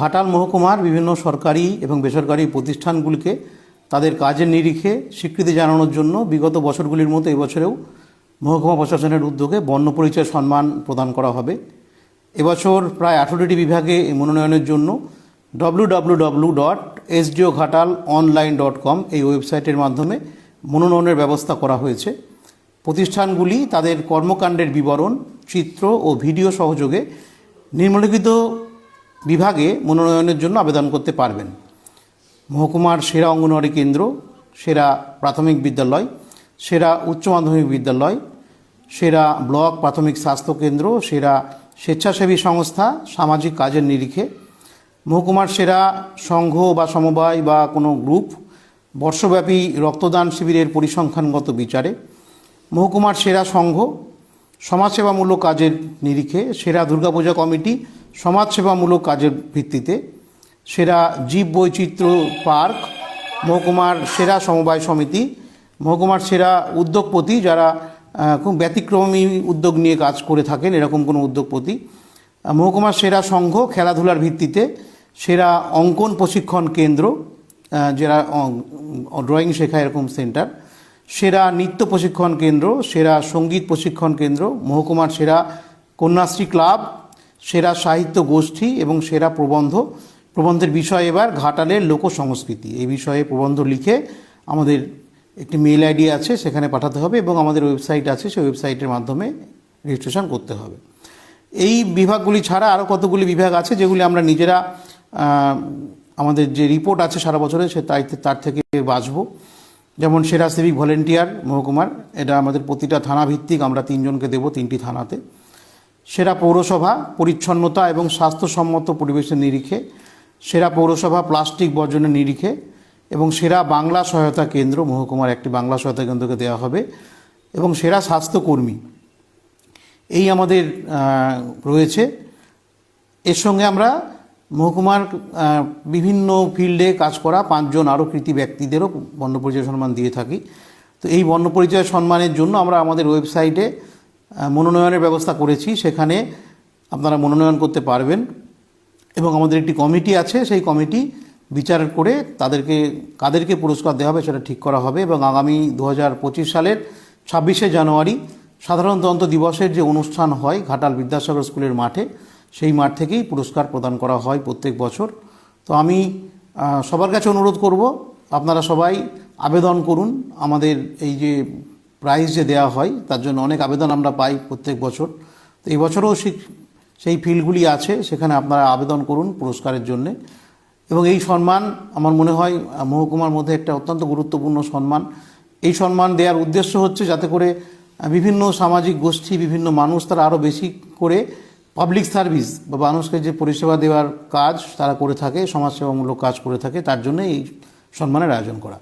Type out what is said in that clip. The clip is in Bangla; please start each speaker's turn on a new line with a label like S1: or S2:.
S1: ঘাটাল মহকুমার বিভিন্ন সরকারি এবং বেসরকারি প্রতিষ্ঠানগুলিকে তাদের কাজের নিরিখে স্বীকৃতি জানানোর জন্য বিগত বছরগুলির মতো এবছরেও মহকুমা প্রশাসনের উদ্যোগে বর্ণ পরিচয় সম্মান প্রদান করা হবে। এবছর প্রায় আঠেরোটি বিভাগে এই মনোনয়নের জন্য W W dot SDO Ghatal online dot com এই ওয়েবসাইটের মাধ্যমে মনোনয়নের ব্যবস্থা করা হয়েছে। প্রতিষ্ঠানগুলি তাদের কর্মকাণ্ডের বিবরণ, চিত্র ও ভিডিও সহযোগে নিম্নলিখিত বিভাগে মনোনয়নের জন্য আবেদন করতে পারবেন। মহকুমার সেরা অঙ্গনওয়াড়ি কেন্দ্র, সেরা প্রাথমিক বিদ্যালয়, সেরা উচ্চ মাধ্যমিক বিদ্যালয়, সেরা ব্লক প্রাথমিক স্বাস্থ্য কেন্দ্র, সেরা স্বেচ্ছাসেবী সংস্থা, সামাজিক কাজের নিরিখে। মহকুমার সেরা সংঘ বা সমবায় বা কোনো গ্রুপ, বর্ষব্যাপী রক্তদান শিবিরের পরিসংখ্যানগত বিচারে। মহকুমার সেরা সংঘ, সমাজসেবামূলক কাজের নিরিখে সেরা দুর্গাপূজা কমিটি সমাজসেবামূলক কাজের ভিত্তিতে সেরা জীব বৈচিত্র্য পার্ক, মহকুমার সেরা সমবায় সমিতি, মহকুমার সেরা উদ্যোগপতি যারা খুব ব্যতিক্রমী উদ্যোগ নিয়ে কাজ করে থাকেন এরকম কোনো উদ্যোগপতি মহকুমার সেরা সংঘ খেলাধুলার ভিত্তিতে সেরা অঙ্কন প্রশিক্ষণ কেন্দ্র যারা ড্রয়িং শেখায় এরকম সেন্টার, সেরা নৃত্য প্রশিক্ষণ কেন্দ্র, সেরা সংগীত প্রশিক্ষণ কেন্দ্র, মহকুমার সেরা কন্যাশ্রী ক্লাব সেরা সাহিত্য গোষ্ঠী এবং সেরা প্রবন্ধ। প্রবন্ধের বিষয় এবার ঘাটালের লোক সংস্কৃতি এই বিষয়ে প্রবন্ধ লিখে আমাদের একটি মেল আইডি আছে, সেখানে পাঠাতে হবে এবং আমাদের ওয়েবসাইট আছে, সেই ওয়েবসাইটের মাধ্যমে রেজিস্ট্রেশন করতে হবে। এই বিভাগগুলি ছাড়া আরও কতগুলি বিভাগ আছে, যেগুলি আমরা নিজেরা আমাদের যে রিপোর্ট আছে সারা বছরে, সে তাই তার থেকে বাঁচব। যেমন সেরা সিভিক ভলেন্টিয়ার মহকুমার, এটা আমাদের প্রতিটা থানা ভিত্তিক আমরা তিনজনকে দেব তিনটি থানাতে। সেরা পৌরসভা, পরিচ্ছন্নতা এবং স্বাস্থ্যসম্মত পরিবেশের নিরিখে, সেরা পৌরসভা, প্লাস্টিক বর্জনের নিরিখে এবং সেরা বাংলা সহায়তা কেন্দ্র, মহকুমার একটি বাংলা সহায়তা কেন্দ্রকে দেওয়া হবে এবং সেরা স্বাস্থ্যকর্মী। এই আমাদের রয়েছে। এর সঙ্গে আমরা মহকুমার বিভিন্ন ফিল্ডে কাজ করা পাঁচজন আরও কৃতি ব্যক্তিদেরও বর্ণপরিচয় সম্মান দিয়ে থাকি। তো এই বর্ণপরিচয় সম্মানের জন্য আমরা আমাদের ওয়েবসাইটে মনোনয়নের ব্যবস্থা করেছি, সেখানে আপনারা মনোনয়ন করতে পারবেন। এবং আমাদের একটি কমিটি আছে, সেই কমিটি বিচার করে তাদেরকে, কাদেরকে পুরস্কার দেওয়া হবে সেটা ঠিক করা হবে। এবং আগামী দু হাজার পঁচিশ সালের ছাব্বিশে জানুয়ারি সাধারণতন্ত্র দিবসের যে অনুষ্ঠান হয় ঘাটাল বিদ্যাসাগর স্কুলের মাঠে, সেই মাঠ থেকেই পুরস্কার প্রদান করা হয় প্রত্যেক বছর। তো আমি সবার কাছে অনুরোধ করব, আপনারা সবাই আবেদন করুন। আমাদের এই যে প্রাইজ যে দেওয়া হয়, তার জন্য অনেক আবেদন আমরা পাই প্রত্যেক বছর। তো এই বছরও সেই সেই ফিল্ডগুলি আছে, সেখানে আপনারা আবেদন করুন পুরস্কারের জন্যে। এবং এই সম্মান আমার মনে হয় মহকুমার মধ্যে একটা অত্যন্ত গুরুত্বপূর্ণ সম্মান। এই সম্মান দেওয়ার উদ্দেশ্য হচ্ছে যাতে করে বিভিন্ন সামাজিক গোষ্ঠী, বিভিন্ন মানুষ তারা আরও বেশি করে পাবলিক সার্ভিস বা মানুষকে যে পরিষেবা দেওয়ার কাজ তারা করে থাকে, সমাজসেবামূলক কাজ করে থাকে, তার জন্য এই সম্মানের আয়োজন করা।